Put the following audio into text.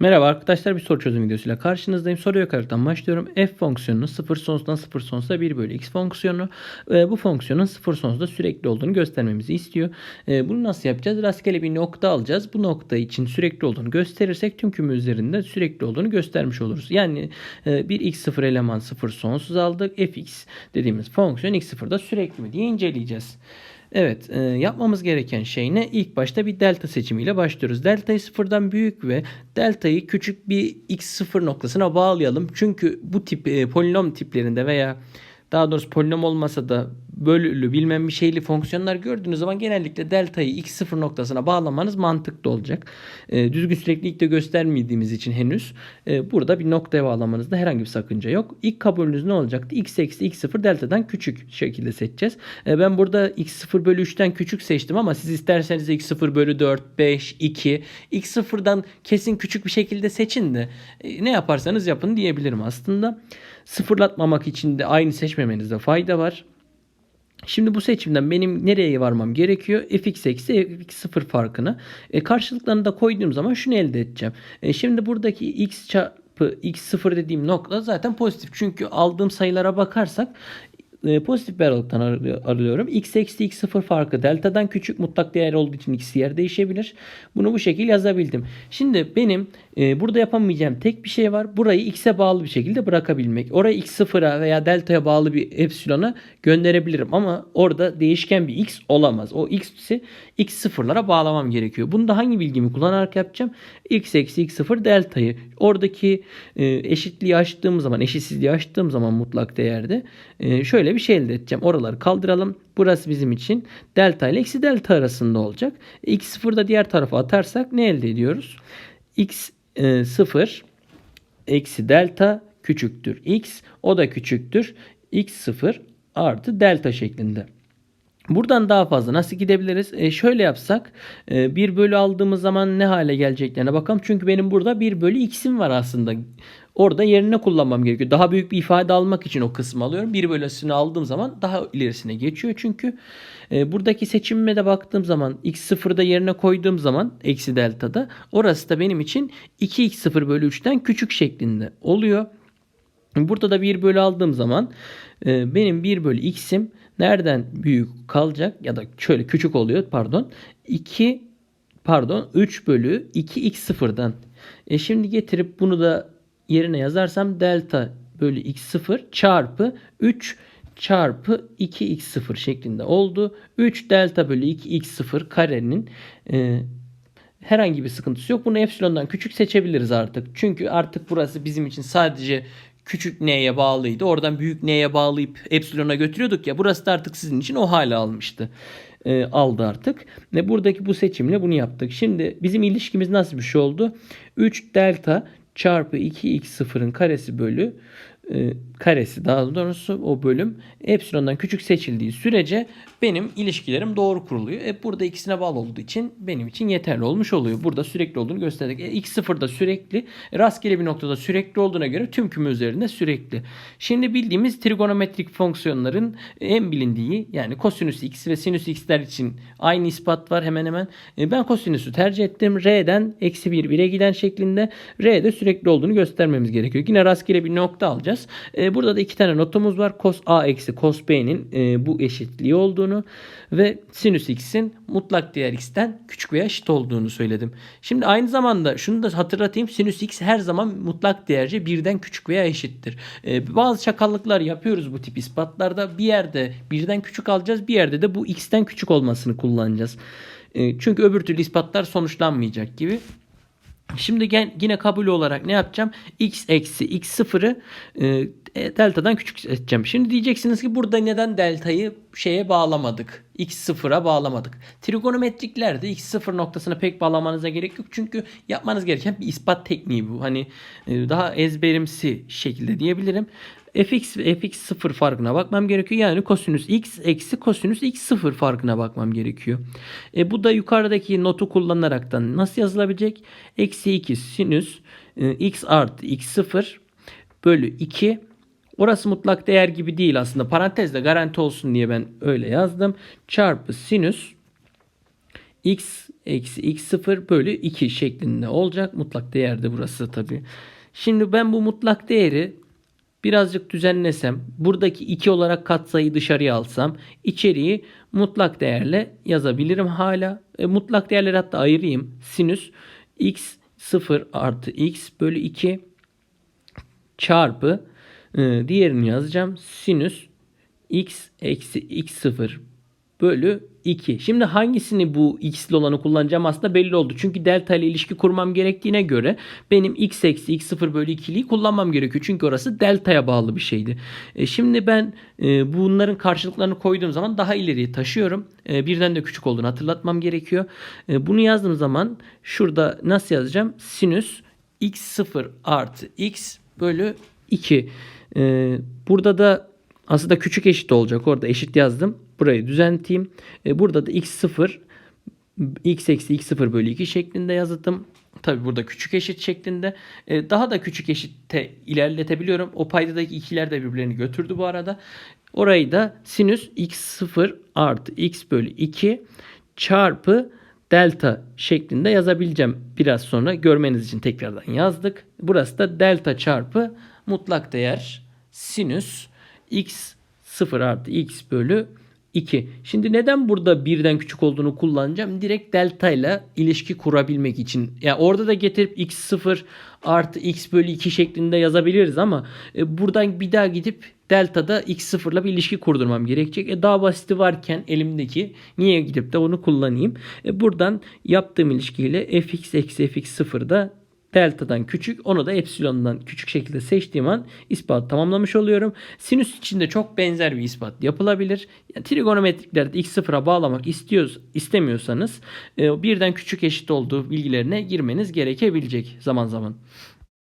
Merhaba arkadaşlar bir soru çözüm videosuyla karşınızdayım. Soru yukarıdan başlıyorum. F fonksiyonunun 0 sonsuzdan 0 sonsuza 1 bölü x fonksiyonu e, bu fonksiyonun 0 sonsuzda sürekli olduğunu göstermemizi istiyor. E, bunu nasıl yapacağız? Rastgele bir nokta alacağız. Bu nokta için sürekli olduğunu gösterirsek tüm küme üzerinde sürekli olduğunu göstermiş oluruz. Yani e, bir x0 eleman 0 sonsuz aldık. fx dediğimiz fonksiyon x0'da sürekli mi diye inceleyeceğiz. Evet e, yapmamız gereken şey ne? İlk başta bir delta seçimiyle başlıyoruz. Delta'yı sıfırdan büyük ve delta'yı küçük bir x0 noktasına bağlayalım. Çünkü bu tip e, polinom tiplerinde veya daha doğrusu polinom olmasa da bölülü bilmem bir şeyli fonksiyonlar gördüğünüz zaman genellikle delta'yı x0 noktasına bağlamanız mantıklı olacak. E, düzgün süreklilik de göstermediğimiz için henüz e, burada bir noktaya bağlamanızda herhangi bir sakınca yok. İlk kabulünüz ne olacaktı? x eksi x0 delta'dan küçük şekilde seçeceğiz. E, ben burada x0 bölü 3'ten küçük seçtim ama siz isterseniz x0 bölü 4, 5, 2 x0'dan kesin küçük bir şekilde seçin de e, ne yaparsanız yapın diyebilirim aslında. Sıfırlatmamak için de aynı seçmemenizde fayda var. Şimdi bu seçimden benim nereye varmam gerekiyor? fx eksi fx0 farkını. E, karşılıklarını da koyduğum zaman şunu elde edeceğim. E, şimdi buradaki x çarpı x0 dediğim nokta zaten pozitif. Çünkü aldığım sayılara bakarsak e, pozitif bir aralıktan arıyorum. x eksi x0 farkı delta'dan küçük mutlak değer olduğu için x yer değişebilir. Bunu bu şekilde yazabildim. Şimdi benim e, burada yapamayacağım tek bir şey var. Burayı x'e bağlı bir şekilde bırakabilmek. Orayı x0'a veya delta'ya bağlı bir epsilona gönderebilirim. Ama orada değişken bir x olamaz. O x'i x0'lara bağlamam gerekiyor. Bunu da hangi bilgimi kullanarak yapacağım? x eksi x0 delta'yı. Oradaki e, eşitliği açtığım zaman, eşitsizliği açtığım zaman mutlak değerde e, şöyle bir şey elde edeceğim. Oraları kaldıralım. Burası bizim için delta ile eksi delta arasında olacak. x0 da diğer tarafa atarsak ne elde ediyoruz? x e, 0 eksi delta küçüktür x. O da küçüktür. x0 artı delta şeklinde. Buradan daha fazla nasıl gidebiliriz? E şöyle yapsak e, 1 bölü aldığımız zaman ne hale geleceklerine bakalım. Çünkü benim burada 1 bölü x'im var aslında. Orada yerine kullanmam gerekiyor. Daha büyük bir ifade almak için o kısmı alıyorum. 1 bölüsünü aldığım zaman daha ilerisine geçiyor. Çünkü e, buradaki seçimime de baktığım zaman x0'da yerine koyduğum zaman eksi delta'da orası da benim için 2x0 bölü 3'ten küçük şeklinde oluyor. Burada da 1 bölü aldığım zaman e, benim 1 bölü x'im nereden büyük kalacak ya da şöyle küçük oluyor pardon 2 pardon 3 bölü 2x0'dan. E şimdi getirip bunu da yerine yazarsam delta bölü x0 çarpı 3 çarpı 2x0 şeklinde oldu. 3 delta bölü 2x0 karenin e, herhangi bir sıkıntısı yok. Bunu epsilondan küçük seçebiliriz artık. Çünkü artık burası bizim için sadece küçük n'ye bağlıydı. Oradan büyük n'ye bağlayıp epsilona götürüyorduk ya. Burası da artık sizin için o hale almıştı. E, aldı artık. Ve buradaki bu seçimle bunu yaptık. Şimdi bizim ilişkimiz nasıl bir şey oldu? 3 delta çarpı 2x0'ın karesi bölü e, karesi daha doğrusu o bölüm epsilondan küçük seçildiği sürece benim ilişkilerim doğru kuruluyor. E burada ikisine bağlı olduğu için benim için yeterli olmuş oluyor. Burada sürekli olduğunu gösterdik. E, x0'da sürekli rastgele bir noktada sürekli olduğuna göre tüm küme üzerinde sürekli. Şimdi bildiğimiz trigonometrik fonksiyonların en bilindiği yani kosinüs x ve sinüs x'ler için aynı ispat var hemen hemen. E, ben kosinüsü tercih ettim. R'den eksi 1 1'e giden şeklinde R'de sürekli olduğunu göstermemiz gerekiyor. Yine rastgele bir nokta alacağız. E, burada da iki tane notumuz var. Cos A eksi cos B'nin e, bu eşitliği olduğunu ve sinüs x'in mutlak değer x'ten küçük veya eşit olduğunu söyledim. Şimdi aynı zamanda şunu da hatırlatayım. Sinüs x her zaman mutlak değerce birden küçük veya eşittir. E, bazı çakallıklar yapıyoruz bu tip ispatlarda. Bir yerde birden küçük alacağız. Bir yerde de bu x'ten küçük olmasını kullanacağız. E, çünkü öbür türlü ispatlar sonuçlanmayacak gibi. Şimdi yine kabul olarak ne yapacağım? x eksi x sıfırı e, delta'dan küçük seçeceğim. Şimdi diyeceksiniz ki burada neden delta'yı şeye bağlamadık? x sıfıra bağlamadık. Trigonometriklerde x sıfır noktasına pek bağlamanıza gerek yok. Çünkü yapmanız gereken bir ispat tekniği bu. Hani e, daha ezberimsi şekilde diyebilirim fx ve fx0 farkına bakmam gerekiyor. Yani kosinüs x eksi kosinüs x0 farkına bakmam gerekiyor. E, bu da yukarıdaki notu kullanaraktan nasıl yazılabilecek? Eksi 2 sinüs e, x artı x0 bölü 2 Orası mutlak değer gibi değil aslında. Parantezde garanti olsun diye ben öyle yazdım. Çarpı sinüs x eksi x0 bölü 2 şeklinde olacak. Mutlak değerde burası tabi. Şimdi ben bu mutlak değeri birazcık düzenlesem, buradaki 2 olarak katsayı dışarıya alsam, içeriği mutlak değerle yazabilirim hala. E, mutlak değerleri hatta ayırayım. Sinüs x 0 artı x bölü 2 çarpı e, diğerini yazacağım. Sinüs x eksi x0 bölü 2. Şimdi hangisini bu x'li olanı kullanacağım aslında belli oldu. Çünkü delta ile ilişki kurmam gerektiğine göre benim x eksi x0 bölü 2'liyi kullanmam gerekiyor. Çünkü orası delta'ya bağlı bir şeydi. E, şimdi ben e, bunların karşılıklarını koyduğum zaman daha ileriye taşıyorum. E, birden de küçük olduğunu hatırlatmam gerekiyor. E, bunu yazdığım zaman şurada nasıl yazacağım? Sinüs x0 artı x bölü 2. E, burada da aslında küçük eşit olacak. Orada eşit yazdım. Burayı düzelteyim. E, burada da x0 x eksi x0 bölü 2 şeklinde yazdım. Tabi burada küçük eşit şeklinde. E, daha da küçük eşitte ilerletebiliyorum. O paydadaki ikiler de birbirlerini götürdü bu arada. Orayı da sinüs x0 artı x bölü 2 çarpı delta şeklinde yazabileceğim. Biraz sonra görmeniz için tekrardan yazdık. Burası da delta çarpı mutlak değer sinüs x 0 artı x bölü 2. Şimdi neden burada birden küçük olduğunu kullanacağım? Direkt delta ile ilişki kurabilmek için. Ya yani orada da getirip x 0 artı x bölü 2 şeklinde yazabiliriz ama e, buradan bir daha gidip delta'da x 0 ile bir ilişki kurdurmam gerekecek. E, daha basiti varken elimdeki niye gidip de onu kullanayım? E, buradan yaptığım ilişkiyle fx eksi fx 0 da delta'dan küçük onu da epsilondan küçük şekilde seçtiğim an ispat tamamlamış oluyorum. Sinüs için de çok benzer bir ispat yapılabilir. Yani trigonometriklerde x sıfıra bağlamak istiyoruz, istemiyorsanız e, birden küçük eşit olduğu bilgilerine girmeniz gerekebilecek zaman zaman.